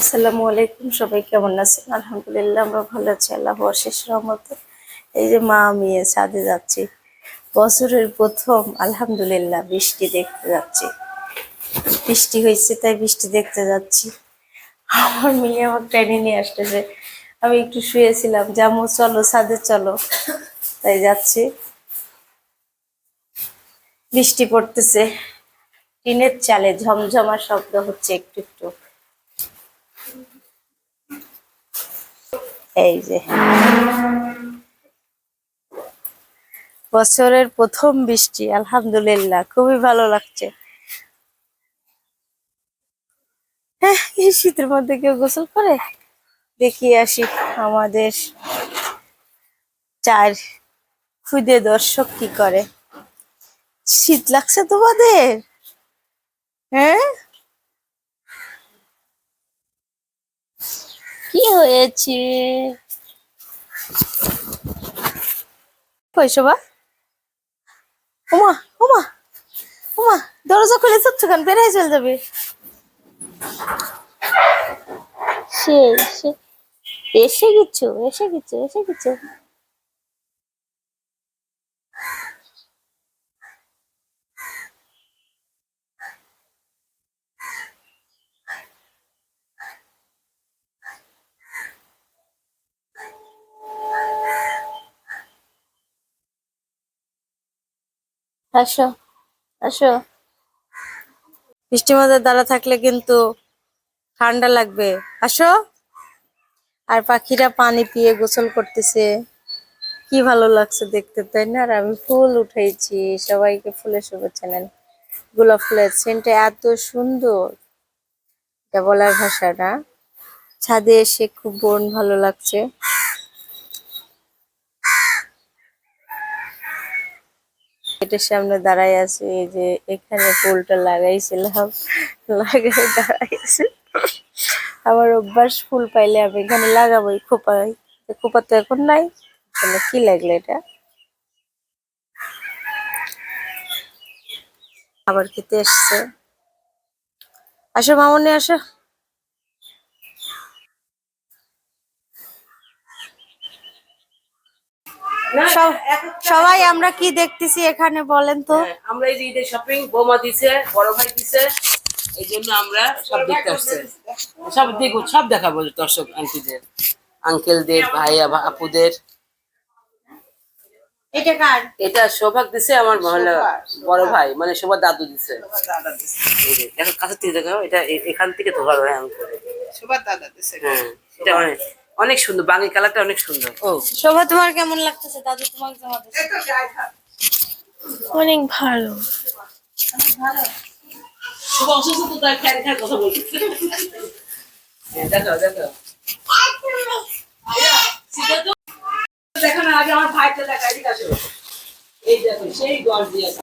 আসসালামু আলাইকুম, সবাই কেমন আছেন? আলহামদুলিল্লাহ আমরা ভালো আছি, আল্লাহ অশেষ রহমতে। এই যে মা, মেয়ে ছাদে যাচ্ছি। বছরের প্রথম, আলহামদুলিল্লাহ বৃষ্টি দেখতে যাচ্ছি। বৃষ্টি হয়েছে, তাই বৃষ্টি দেখতে যাচ্ছি। আমার মেয়ে আমার ট্রেনে নিয়ে আসতেছে। আমি একটু শুয়েছিলাম জামু চলো, ছাদে চলো। তাই যাচ্ছি। বৃষ্টি পড়তেছে। টিনের চালে ঝমঝমার শব্দ হচ্ছে একটু একটু। এই যে। বছরের প্রথম বৃষ্টি আলহামদুলিল্লাহ খুবই ভালো লাগছে। হ্যাঁ, এই শীতের মধ্যে কেউ গোসল করে? দেখি আসি আমাদের চার খুদে দর্শক কি করে। শীত লাগছে তোমাদের? হ্যাঁ? কি হয়েছে? কই শোভা? ওমা ওমা ওমা দরজা খুলে যাচ্ছ কেন? চলে যাবে। সে সে এসে গেছো এসে গেছো এসে গেছো। আসো আসো। বৃষ্টির মধ্যে দাঁড়া থাকলে কিন্তু ঠান্ডা লাগবে। আসো। আর পাখিরা পানি পিয়ে গোসল করতেছে। কি ভালো লাগছে দেখতে, তাই না? আর আমি ফুল উঠাইছি সবাইকে ফুলের শুভেচ্ছা নেন। গোলাপ ফুলের সেন্টটা এত সুন্দর। এটা বলার ভাষা না। ছাদে এসে খুব বোন ভালো লাগছে। গেটের সামনে দাঁড়াই আছি, এই যে এখানে ফুলটা লাগাইছিলাম লাগাই দাঁড়াই আছি আমার অভ্যাস ফুল পাইলে আমি এখানে লাগাবোই খোপাই খোপা তো এখন নাই, তাহলে কি লাগল এটা? আবার খেতে এসছে। আসো মামনি, আসো। সবাই আমরা কি দেখতেছি এখানে বলেন তো? হ্যাঁ, আমরা এই যে ঈদের শপিং বোমা দিছে বড় ভাই দিছে এই জন্য আমরা সব দেখতে আসছে। সব দেখব সব দেখাবো দর্শক আন্টিদের আঙ্কেলদের ভাইয়া আপুদের। এটা কার? এটা সৌভাগ দিছে আমার মহল্লা বড় ভাই মানে সবার দাদু দিছে। দেখো কাছের থেকে দেখো এটা এখান থেকে ধোয়া হয় আমি করে সবার দাদা দিছে। হ্যাঁ এটা অনেক সুন্দর বাঙি কালারটা অনেক সুন্দর। ও। শোভা তোমার কেমন লাগতেছে? দাদু তোমার কেমন অনেক ভালো। শুভ অসুস্থ তো তার কথা বলতেছে হ্যাঁ, দেখো দেখো। এরা, সিধা তো- দেখো না আগে আমার ভাইটা দেখা এদিকে আসো এই দেখো সেই গর্জিয়াস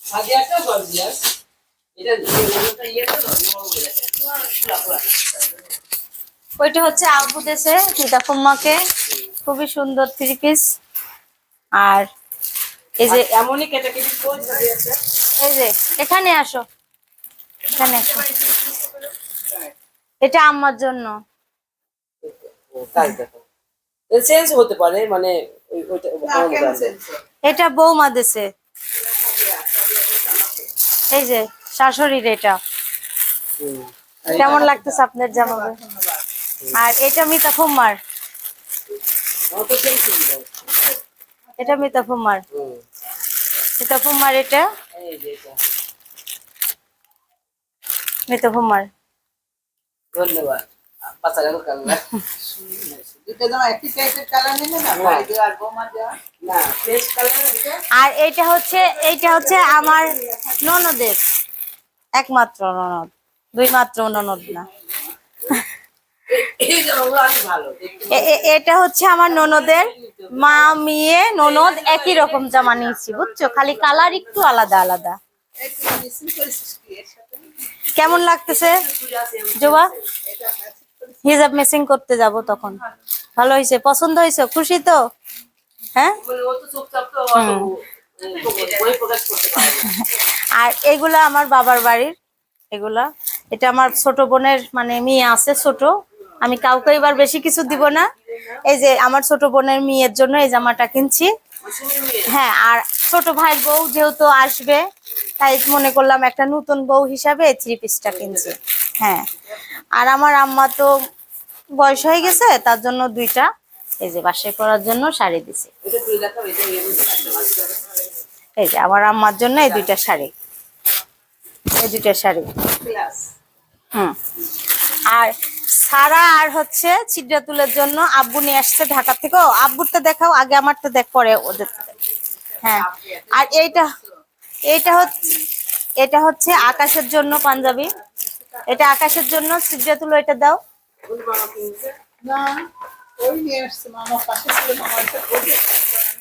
আগে একটা গর্জিয়াস এটা এটা ইয়ে তো নরম হয়ে যাচ্ছে পুরা পুরা ওইটা হচ্ছে আব্বু দেশে সীতাকুম্মাকে। খুবই সুন্দর থ্রি পিস আর এই যে এমনই এই যে এখানে আসো। এখানে আসো। এটা আম্মার জন্য। ও, তাই দেখো। চেঞ্জ হতে পারে মানে ওই- ওইটা কমানো যাবে। এটা বৌমা দেশে। এই যে শাশুড়ির এটা। কেমন লাগতেছে আপনার জামা আর এটা মিতা সুন্দর এটা মিতা ফুম্মার। হুম। মিতা ফুম্মার। এটা এই যে এটা মিতা ধন্যবাদ দেওয়া? আর এটা হচ্ছে এইটা হচ্ছে আমার ননদের। একমাত্র ননদ। দুই মাত্র ননদ না এই যে ওগুলো অনেক ভালো দেখতে এ- এ- এটা হচ্ছে আমার ননদের। মা, মেয়ে, ননদ একই রকম জামা নিয়েছি, বুঝছ? খালি কালার একটু আলাদা আলাদা। কেমন লাগতেছে? জোবা? হিজাব মেসিং করতে যাব তখন। ভালো হয়েছে? পছন্দ হয়েছে? খুশি তো? হ্যাঁ? আর এগুলা আমার বাবার বাড়ির, এগুলা। এটা আমার ছোট বোনের মানে মেয়ে আছে ছোট। আমি কাউকে এবার বেশি কিছু দিব না। এই যে আমার ছোট বোনের মেয়ের জন্য এই জামাটা কিনছি। হ্যাঁ আর ছোট ভাইয়ের বউ যেহেতু আসবে তাই মনে করলাম একটা নতুন বউ হিসাবে থ্রি পিসটা কিনছি। হ্যাঁ আর আমার আম্মা তো বয়স হয়ে গেছে তার জন্য দুইটা। এই যে বাসায় পরার জন্য শাড়ি দিছে। এই যে আমার আম্মার জন্য এই দুইটা শাড়ি। এই দুইটা শাড়ি। হুম। আর সারা আর হচ্ছে ছিদ্রাতুলের জন্য আব্বু নিয়ে আসছে ঢাকা থেকে। ও, আব্বুরটা দেখাও, আগে আমারটা দেখ, পরে ওদের হ্যাঁ। আর এইটা এইটা হচ্ছে এটা হচ্ছে আকাশের জন্য পাঞ্জাবি। এটা আকাশের জন্য ছিদ্রাতুল এটা দাও।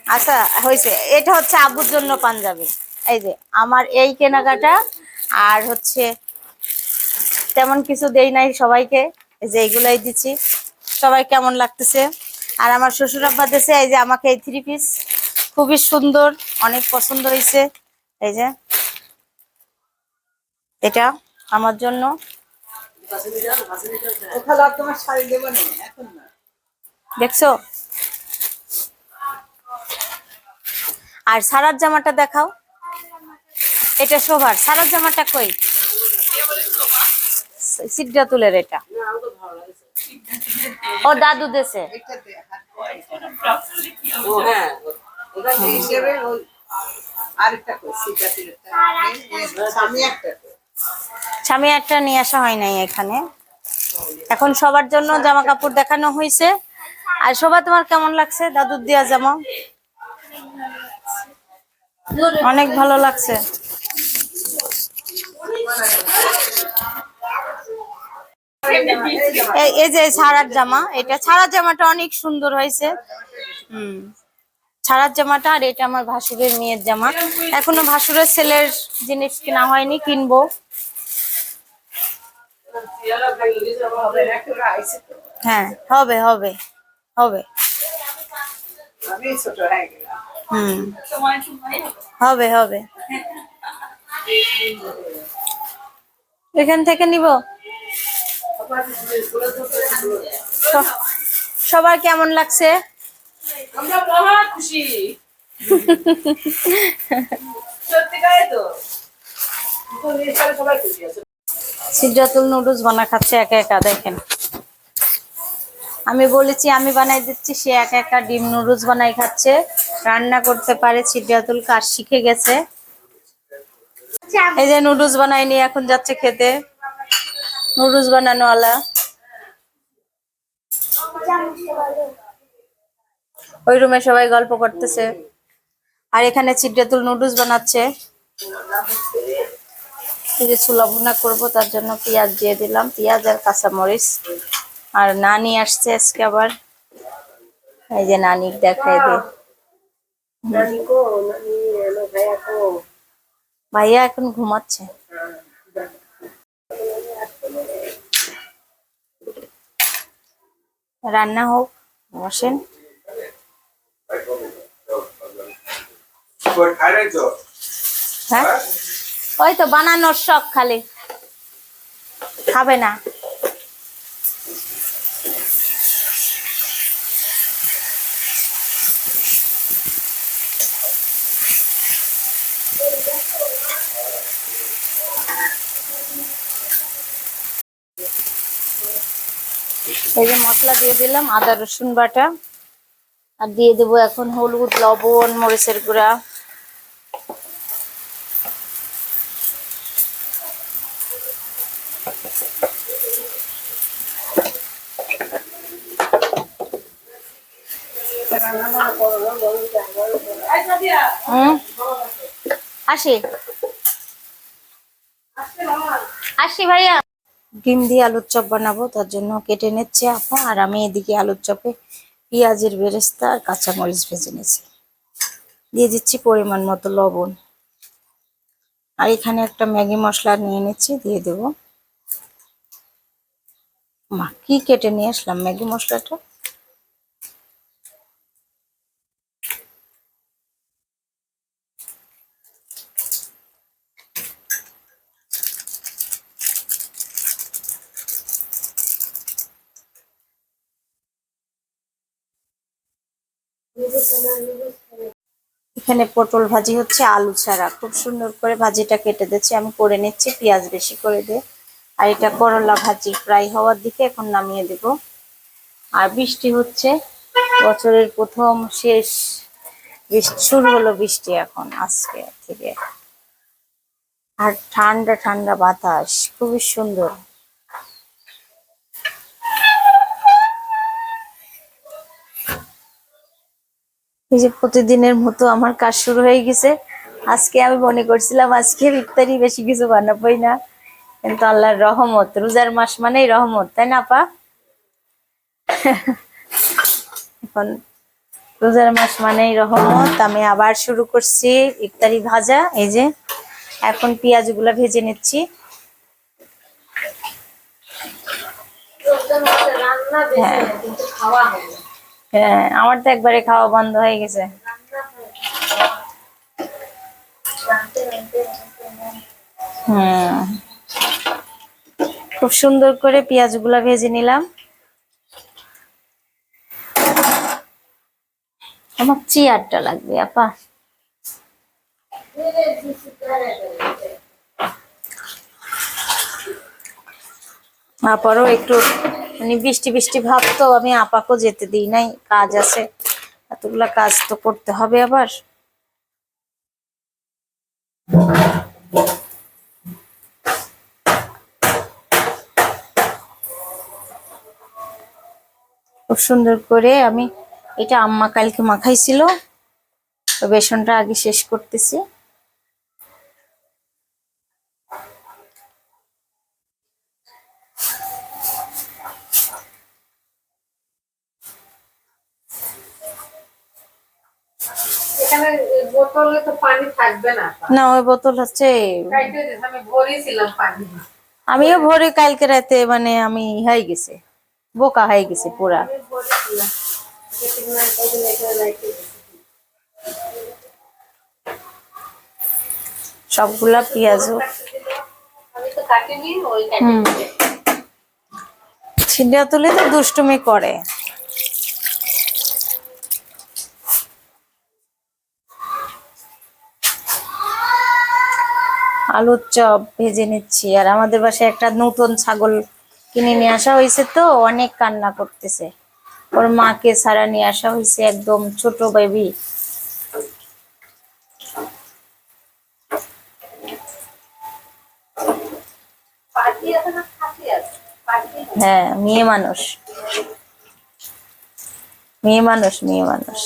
আচ্ছা হয়েছে। এটা হচ্ছে আব্বুর জন্য পাঞ্জাবি। এই যে, আমার এই কেনাকাটা, আর হচ্ছে তেমন কিছু দেই নাই সবাইকে। এই যে এইগুলাই দিচ্ছি। সবাই কেমন লাগতেছে? আর আমার শ্বশুর আব্বা দিছে, এই যে আমাকে এই থ্রি পিস খুবই সুন্দর, অনেক পছন্দ হয়েছে। এই যে। এটা আমার জন্য। দেখছ? আর সারার জামাটা দেখাও। এটা শোভার। সারার জামাটা কই? সিদ্ধা তুলের এটা না আমার তো ভালো লাগছে ও দাদু দেশে হ্যাঁ। স্বামী একটা স্বামী একটা নিয়ে আসা হয় নাই এখানে। এখন সবার জন্য জামা কাপড় দেখানো হয়েছে আর শোভা তোমার কেমন লাগছে? দাদুর দিয়া জামা? অনেক ভালো লাগছে। এই যে ছাড়ার জামা, এটা ছাড়ার জামাটা অনেক সুন্দর হয়েছে। হুম। ছাড়ার জামাটা আর এটা আমার ভাসুরের মেয়ের জামা। এখনও ভাসুরের ছেলের জিনিস কেনা হয়নি, কিনবো। হ্যাঁ হবে হবে হবে। হুম। হবে হবে। এখান থেকে নিব? সবার কেমন লাগছে? আমরা খুশি। তো। সিদ্ধাতুল নুডলস বানা খাচ্ছে একা একা দেখেন। আমি বলেছি আমি বানাই দিচ্ছি সে একা একা ডিম নুডলস বানাই খাচ্ছে। রান্না করতে পারে সিদ্ধাতুল কাজ শিখে গেছে। এই যে নুডলস বানাই নিয়ে এখন যাচ্ছে খেতে। নুডলস বানানোওয়ালা। ওই রুমে সবাই গল্প করতেছে। আর এখানে চিদ্রাতুল নুডলস বানাচ্ছে। এই যে ছোলা ভুনা করব তার জন্য পেঁয়াজ দিয়ে দিলাম। পেঁয়াজ আর কাঁচামরিচ। আর নানি আসছে আজকে আবার। এই যে নানি দেখাই দে ভাইয়া এখন ঘুমাচ্ছে। রান্না হোক বসেন। হ্যাঁ? ওই তো বানানোর শখ খালি। খাবে না। এই যে মশলা দিয়ে দিলাম, আদা, রসুন বাটা। আর দিয়ে দেবো এখন হলুদ, লবণ, মরিচের গুঁড়া। আসি। আসি ভাইয়া। ডিম দিয়ে আলুর চপ বানাবো, তার জন্য কেটে নিচ্ছে আপা, আর আমি এদিকে আলুর চপে পেঁয়াজের বেরেস্তা আর কাঁচামরিচ ভেজে নিয়েছি দিয়ে দিচ্ছি পরিমাণ মতো লবণ। আর এখানে একটা ম্যাগি মশলা নিয়ে নিচ্ছি, দিয়ে দেবো। মা, কি কেটে নিয়ে আসলাম ম্যাগি মশলাটা? এখানে পটল ভাজি হচ্ছে, আলু ছাড়া। খুব সুন্দর করে ভাজিটা কেটে দিচ্ছি। আমি করে নিচ্ছি, পেঁয়াজ বেশি করে দিয়ে। আর এটা করলা ভাজি ফ্রাই হওয়ার দিকে এখন নামিয়ে দেব। আর বৃষ্টি হচ্ছে, বছরের প্রথম শেষ শুরু হলো বৃষ্টি এখন, আজকে থেকে। আর ঠান্ডা ঠান্ডা বাতাস, খুবই সুন্দর। এই যে প্রতিদিনের মতো আমার কাজ শুরু হয়ে গেছে। আজকে আমি মনে করছিলাম আজকে ইফতারি বেশি কিছু বানাবোই না। কিন্তু আল্লাহর রহমত, রোজার মাস মানেই রহমত, তাই না পা এখন রোজার মাস মানেই রহমত। আমি আবার শুরু করছি ইফতারি ভাজা, এই যে এখন পেঁয়াজগুলা ভেজে নিচ্ছি। হ্যাঁ হ্যাঁ আমার তো একবারে খাওয়া বন্ধ হয়ে গেছে। খুব সুন্দর করে পেঁয়াজগুলা ভেজে নিলাম। আমার চেয়ারটা লাগবে, আপা। তারপরও একটু মানে বৃষ্টি বৃষ্টি ভাব তো আমি আপাকেও যেতে দিই নাই, কাজ আছে। এতগুলা কাজ তো করতে হবে আবার। খুব সুন্দর করে আমি, এটা আম্মা কালকে মাখাইছিল। বেসনটা আগে শেষ করতেছি। এখানে বোতলে তো পানি থাকবে না না ওই বোতল হচ্ছে আমি ভরেছিলাম পানি। আমিও ভোরে কালকে রাতে মানে আমি হয়ে গেছে বোকা হয়ে গেছে পুরা। সবগুলা পেঁয়াজও ছিন্ডা তুলে তো দুষ্টুমি করে। আলুর চপ ভেজে নিচ্ছি। আর আমাদের বাসায় একটা নতুন ছাগল কিনে নিয়ে আসা হয়েছে তো, অনেক কান্না করতেছে। ওর মাকে ছাড়া নিয়ে আসা হয়েছে একদম ছোট বেবি হ্যাঁ মেয়ে মানুষ। মেয়ে মানুষ মেয়ে মানুষ।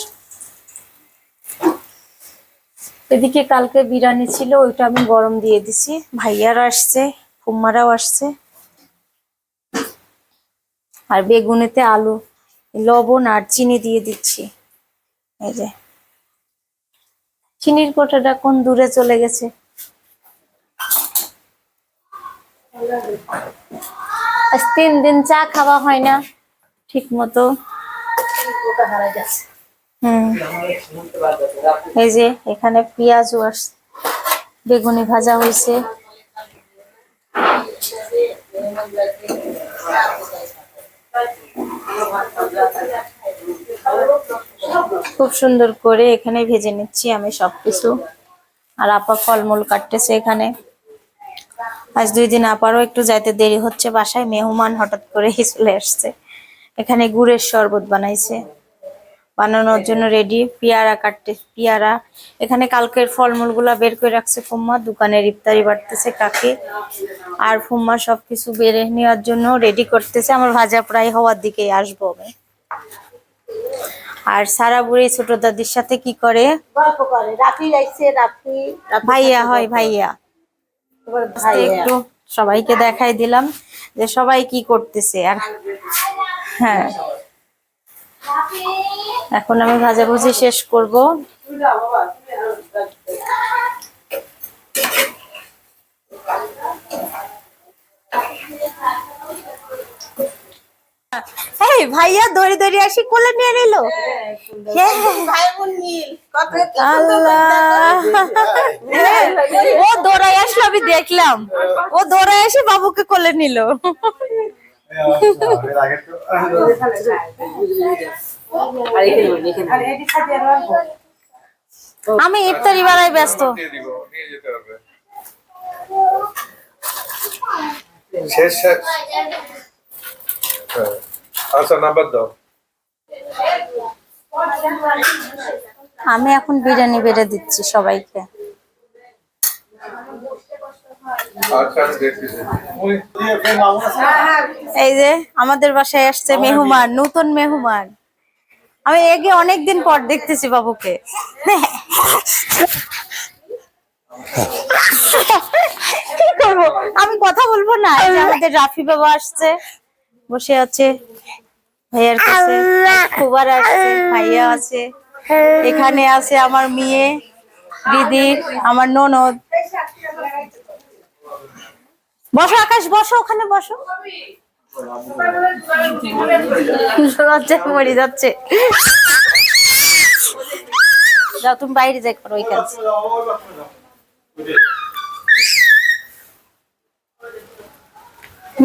এদিকে কালকে বিরিয়ানি ছিল, ওইটা আমি গরম দিয়ে দিছি। ভাইয়ারা আসছে, ফুম্মারাও আসছে। আর বেগুনেতে আলু, লবণ আর চিনি দিয়ে দিচ্ছি। এই যে। চিনির কোটাটা কোন দূরে চলে গেছে? তিন দিন চা খাওয়া হয় না ঠিক মতো হুম। এই যে এখানে আসছে বেগুনি ভাজা হয়েছে খুব সুন্দর করে এখানে ভেজে নিচ্ছি আমি সবকিছু। আর আপা ফলমূল কাটতেছে এখানে। আজ দুই দিন আপারও একটু যাইতে দেরি হচ্ছে, বাসায় মেহমান হঠাৎ করে চলে আসছে। এখানে গুড়ের শরবত বানাইছে। বানানোর জন্য রেডি পেয়ারা কাটতে পেয়ারা। এখানে কালকের ফলমূলগুলা বের করে রাখছে ফুম্মা দোকানের ইফতারি বাড়তেছে কাকে। আর ফুম্মা সবকিছু বেড়ে নেওয়ার জন্য রেডি করতেছে আমার ভাজা প্রায় হওয়ার দিকেই আসব আমি। আর সারা বুড়ি ছোট দাদির সাথে কি করে? গল্প করে রাফি আইছে রাফি রাফি ভাইয়া হয় ভাইয়া। একটু সবাইকে দেখাই দিলাম যে সবাই কি করতেছে আর হ্যাঁ। এখন আমি ভাজাভুজি শেষ করব। এই ভাইয়া দড়ি দড়ি আসি কোলে নিয়ে নিল? হ্যাঁ ও দৌড়াই আসলো আমি দেখলাম। ও দৌড়াই এসে বাবুকে কোলে নিল। আর এখানে বলি, এখানে আমি ইফতারি বেলায় ব্যস্ত। দিয়ে দিব নিয়ে যেতে হবে শেষ। হ্যাঁ। আচ্ছা নাম্বার দাও। আমি এখন বিরিয়ানি বেড়ে দিচ্ছি সবাইকে। আচ্ছা এই যে আমাদের বাসায় আসছে মেহমান নতুন মেহমান। আমি এগে অনেকদিন পর দেখতেছি বাবুকে। কি করব? আমি কথা বলব না। এই যে আমাদের রাফি বাবা আসছে বসে আছে ভাইয়ার কাছে খুবার আসছে ভাইয়া আছে এখানে আছে আমার মেয়ে দিদি আমার ননদ। বসো আকাশ বসো ওখানে বসো। মরে যাচ্ছে। যাও, তুমি বাইরে যাই, করো ওই কাজ।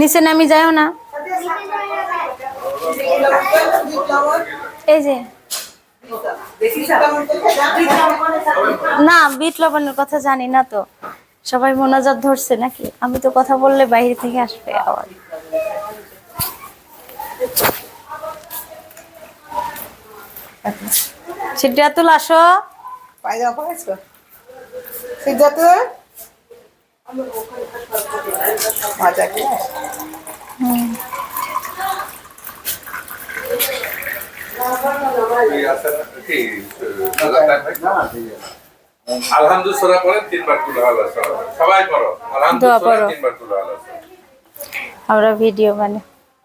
নিচে নামি যাও না। এই যে। না, বিট লবণের কথা জানি না তো। সবাই মোনাজাত ধরছে নাকি? আমি তো কথা বললে বাইরে থেকে আসবে আওয়াজ। সিদ্ধাতুল আসো। পায়জামা পরেছো সিদ্ধার্থ মজা কি এই আছে না? কি, আহ, আলহামদুলিল্লাহ পরে তিনবার তুলা হলো সবাই পড়ো আলহামদুলিল্লাহ তিনবার তুলা হলো আমরা ভিডিও মানে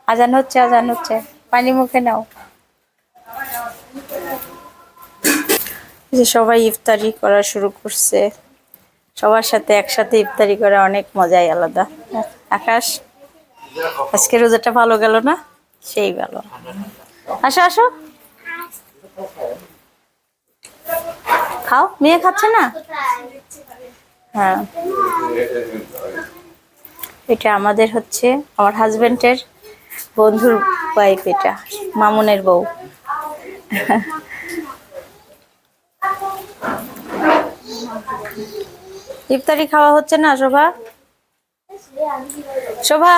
আজান হচ্ছে আজান হচ্ছে। পানি মুখে নাও। যে সবাই ইফতারি করা শুরু করছে। সবার সাথে একসাথে ইফতারি করা অনেক মজাই আলাদা। আকাশ, আজকে রোজাটা ভালো গেল না? সেই ভালো। আসো আসো। খাও। মেয়ে খাচ্ছে না? হ্যাঁ। এটা আমাদের হচ্ছে আমার হাজবেন্ডের বন্ধুর ওয়াইফ এটা, মামুনের বউ। ইফতারি খাওয়া হচ্ছে না, শোভা? শোভা,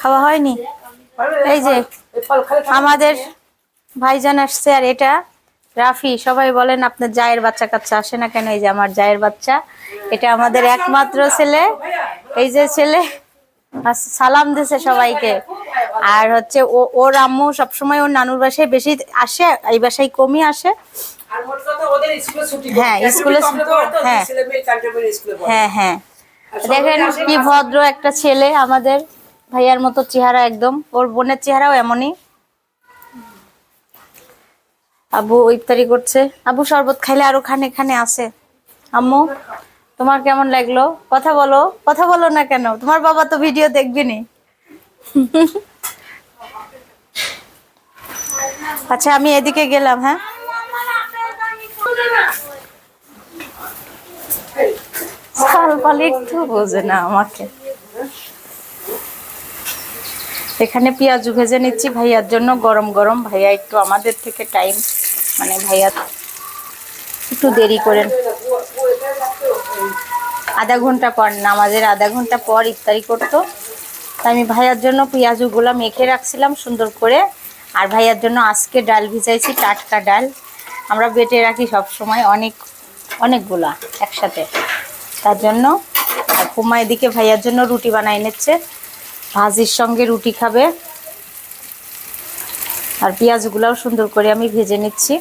খাওয়া হয়নি? এই যে, আমাদের ভাইজান আসছে আর এটা রাফি, সবাই বলেন আপনার জায়ের বাচ্চা কাচ্চা আসে না কেন? এই যে আমার জায়ের বাচ্চা, এটা আমাদের একমাত্র ছেলে। এই যে ছেলে সালাম দিছে সবাইকে। আর হচ্ছে ও, ওর আম্মু সবসময় ওর নানুর বাসায় বেশি আসে, এই বাসায় কমই আসে। হ্যাঁ, স্কুলে হ্যাঁ। হ্যাঁ হ্যাঁ। দেখেন কি ভদ্র একটা ছেলে আমাদের ভাইয়ার মতো চেহারা একদম। ওর বোনের চেহারাও এমনই। আবু ইফতারি করছে। আবু শরবত খাইলে আরও খানে খানে আছে আম্মু তোমার কেমন লাগল? কথা বলো। কথা বলো না কেন? তোমার বাবা তো ভিডিও দেখবেনি আচ্ছা আমি এদিকে গেলাম হ্যাঁ? একটু বোঝে না আমাকে। এখানে পেঁয়াজু ভেজে নিচ্ছি ভাইয়ার জন্য, গরম গরম। ভাইয়া একটু আমাদের থেকে টাইম মানে ভাইয়া একটু দেরি করেন। আধা ঘণ্টা পর নামাজের আধা ঘণ্টা পর ইফতারি করতো। তাই আমি ভাইয়ার জন্য পেঁয়াজুগুলো মেখে রাখছিলাম সুন্দর করে। আর ভাইয়ার জন্য আজকে ডাল ভিজাইছি, টাটকা ডাল। আমরা বেটে রাখি সব সময় অনেক, অনেকগুলা একসাথে। তার জন্য আর কুমা এদিকে ভাইয়ার জন্য রুটি বানাই নিচ্ছে। ভাজির সঙ্গে রুটি খাবে। আর পেঁয়াজগুলাও সুন্দর করে আমি ভেজে নিচ্ছি।